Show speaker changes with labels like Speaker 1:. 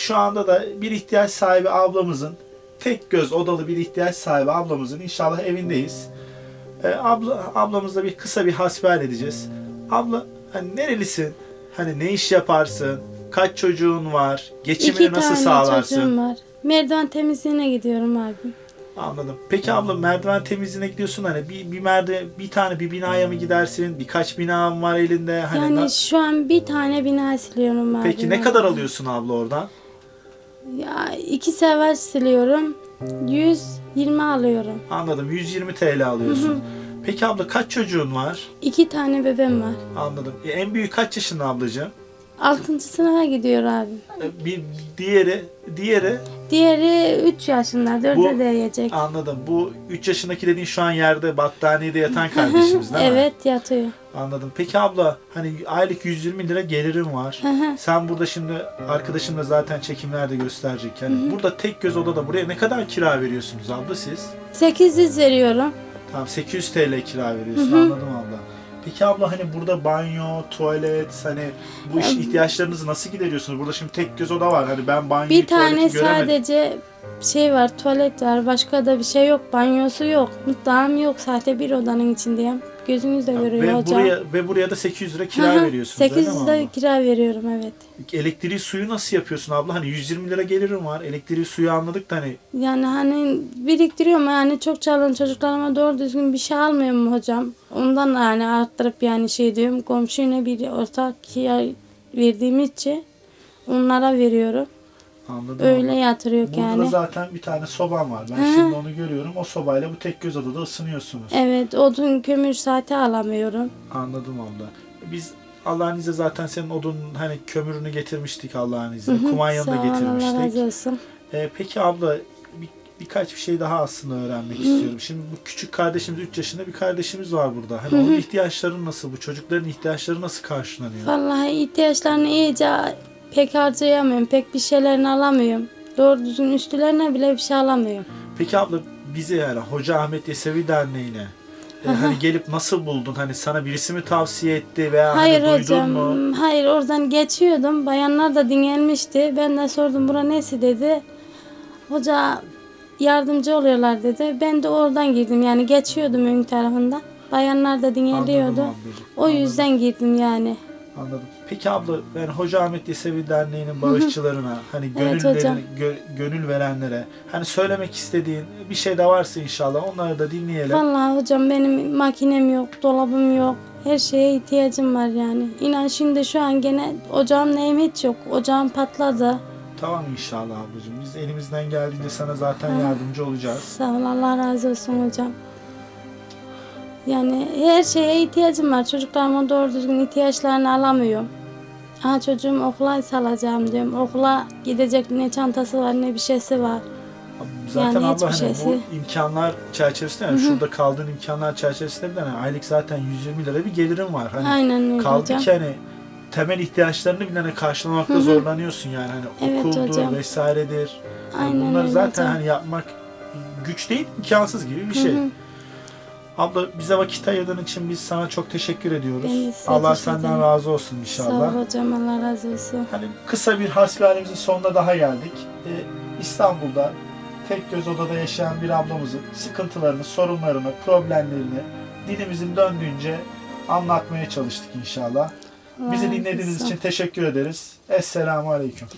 Speaker 1: şu anda da bir ihtiyaç sahibi ablamızın tek göz odalı bir ihtiyaç sahibi ablamızın inşallah evindeyiz. Ee, abla ablamızla bir kısa bir hasbihal edeceğiz. Abla hani nerelisin? Hani ne iş yaparsın? Kaç çocuğun var? Geçimini
Speaker 2: İki
Speaker 1: nasıl
Speaker 2: tane
Speaker 1: sağlarsın?
Speaker 2: çocuğum var. Merdiven temizliğine gidiyorum abi.
Speaker 1: Anladım. Peki abla merdiven temizliğine gidiyorsun hani bir bir merdiven bir tane bir binaya mı gidersin? Birkaç bina mı var elinde? Hani
Speaker 2: Yani
Speaker 1: na-
Speaker 2: şu an bir tane bina siliyorum abi.
Speaker 1: Peki ne kadar alıyorsun abla oradan?
Speaker 2: Ya iki sefer siliyorum. 120 alıyorum.
Speaker 1: Anladım. 120 TL alıyorsun. Peki abla kaç çocuğun var?
Speaker 2: İki tane bebeğim var.
Speaker 1: Anladım. E, en büyük kaç yaşında ablacığım?
Speaker 2: Altıncı sınıfa gidiyor abi.
Speaker 1: E, Bir diğeri diğeri
Speaker 2: Diğeri 3 yaşında.
Speaker 1: Bu-
Speaker 2: Dörde değecek.
Speaker 1: anladım. Bu 3 yaşındaki dediğin şu an yerde battaniyede yatan kardeşimiz değil mi?
Speaker 2: Evet yatıyor.
Speaker 1: Anladım. Peki abla hani aylık 120 lira gelirim var. Sen burada şimdi arkadaşın da zaten çekimlerde gösterecek. Yani burada tek göz odada buraya ne kadar kira veriyorsunuz abla siz?
Speaker 2: 800 veriyorum.
Speaker 1: Tamam 800 TL kira veriyorsun anladım abla. Peki abla hani burada banyo, tuvalet hani bu iş ihtiyaçlarınızı nasıl gideriyorsunuz? Burada şimdi tek göz oda var. Hani ben banyoyu,
Speaker 2: Bir tane
Speaker 1: göremedim.
Speaker 2: sadece şey var, tuvalet var. Başka da bir şey yok. Banyosu yok. Mutfağım yok. Sadece bir odanın içindeyim. Gözünüz de görüyor
Speaker 1: Ve
Speaker 2: hocam.
Speaker 1: buraya ve buraya da 800 lira kira veriyorsunuz öyle mi
Speaker 2: 800
Speaker 1: abla?
Speaker 2: lira kira veriyorum evet.
Speaker 1: Elektriği suyu nasıl yapıyorsun abla? Hani 120 lira gelirim var. Elektriği suyu anladık da hani
Speaker 2: Yani hani biriktiriyorum yani çok çalın çocuklarıma doğru düzgün bir şey almıyorum hocam. Ondan yani arttırıp yani şey diyorum komşuyla bir ortak kira verdiğim için onlara veriyorum.
Speaker 1: Anladım.
Speaker 2: Öyle yatırıyor
Speaker 1: Burada
Speaker 2: yani.
Speaker 1: da zaten bir tane soban var. Ben
Speaker 2: Hı hı.
Speaker 1: şimdi onu görüyorum. O sobayla bu tek göz odada ısınıyorsunuz.
Speaker 2: Evet odun kömür saati alamıyorum.
Speaker 1: Anladım abla. Biz Allah'ın izniyle zaten senin odun hani kömürünü getirmiştik Allah'ın izniyle. Kumanyanı da
Speaker 2: ol Allah
Speaker 1: getirmiştik.
Speaker 2: razı olsun.
Speaker 1: Ee, peki abla bir, birkaç bir şey daha aslında öğrenmek istiyorum. Şimdi bu küçük kardeşimiz 3 yaşında bir kardeşimiz var burada. Hani onun ihtiyaçları nasıl? Bu çocukların ihtiyaçları nasıl karşılanıyor?
Speaker 2: Vallahi ihtiyaçlarını iyice pek harcayamıyorum. Pek bir şeylerini alamıyorum. Doğru düzgün üstülerine bile bir şey alamıyorum.
Speaker 1: Peki abla bizi yani Hoca Ahmet Yesevi Derneği'ne e, hani gelip nasıl buldun? Hani sana birisi mi tavsiye etti veya
Speaker 2: Hayır
Speaker 1: hani duydun
Speaker 2: hocam.
Speaker 1: mu?
Speaker 2: Hayır oradan geçiyordum. Bayanlar da dinlenmişti. Ben de sordum bura nesi dedi. Hoca yardımcı oluyorlar dedi. Ben de oradan girdim. Yani geçiyordum ön tarafında. Bayanlar da dinleniyordu. O yüzden girdim yani.
Speaker 1: Anladım. Peki abla ben Hoca Ahmet Yesevi Derneği'nin bağışçılarına hani
Speaker 2: Evet
Speaker 1: gönül,
Speaker 2: hocam.
Speaker 1: veren- gö- gönül verenlere hani söylemek istediğin bir şey de varsa inşallah onları da dinleyelim.
Speaker 2: Vallahi hocam benim makinem yok, dolabım yok. Her şeye ihtiyacım var yani. İnan şimdi şu an gene ocağım neyim hiç yok. Ocağım patladı.
Speaker 1: Tamam inşallah ablacığım. Biz elimizden geldiğince sana zaten yardımcı olacağız.
Speaker 2: Sağ ol Allah razı olsun hocam. Yani her şeye ihtiyacım var. Çocuklarıma doğru düzgün ihtiyaçlarını alamıyorum. Ha çocuğum okula salacağım diyorum. Okula gidecek ne çantası var ne bir şeysi var.
Speaker 1: Zaten
Speaker 2: Yani
Speaker 1: abla hani
Speaker 2: şeysi-
Speaker 1: bu imkanlar çerçevesinde yani şurada kaldığın imkanlar çerçevesinde de hani aylık zaten 120 lira bir gelirim var. Hani
Speaker 2: Aynen öyle
Speaker 1: kaldı
Speaker 2: hocam.
Speaker 1: ki hani temel ihtiyaçlarını bile hani karşılamakta zorlanıyorsun yani hani
Speaker 2: Evet
Speaker 1: okuldur
Speaker 2: hocam.
Speaker 1: vesairedir. Yani
Speaker 2: Aynen
Speaker 1: bunları zaten
Speaker 2: hocam.
Speaker 1: hani yapmak güç değil imkansız gibi bir şey.
Speaker 2: Hı hı.
Speaker 1: Abla bize vakit ayırdığın için biz sana çok teşekkür ediyoruz.
Speaker 2: Ben de size
Speaker 1: Allah
Speaker 2: teşekkür
Speaker 1: senden
Speaker 2: ederim.
Speaker 1: razı olsun
Speaker 2: Sağ
Speaker 1: inşallah.
Speaker 2: ol hocam Allah razı olsun.
Speaker 1: Hani kısa bir hasbihalimizin sonuna daha geldik. Ee, İstanbul'da tek göz odada yaşayan bir ablamızın sıkıntılarını, sorunlarını, problemlerini dilimizin döndüğünce anlatmaya çalıştık inşallah.
Speaker 2: Allah
Speaker 1: Bizi
Speaker 2: razı
Speaker 1: dinlediğiniz
Speaker 2: olsun.
Speaker 1: için teşekkür ederiz. Esselamu Aleyküm.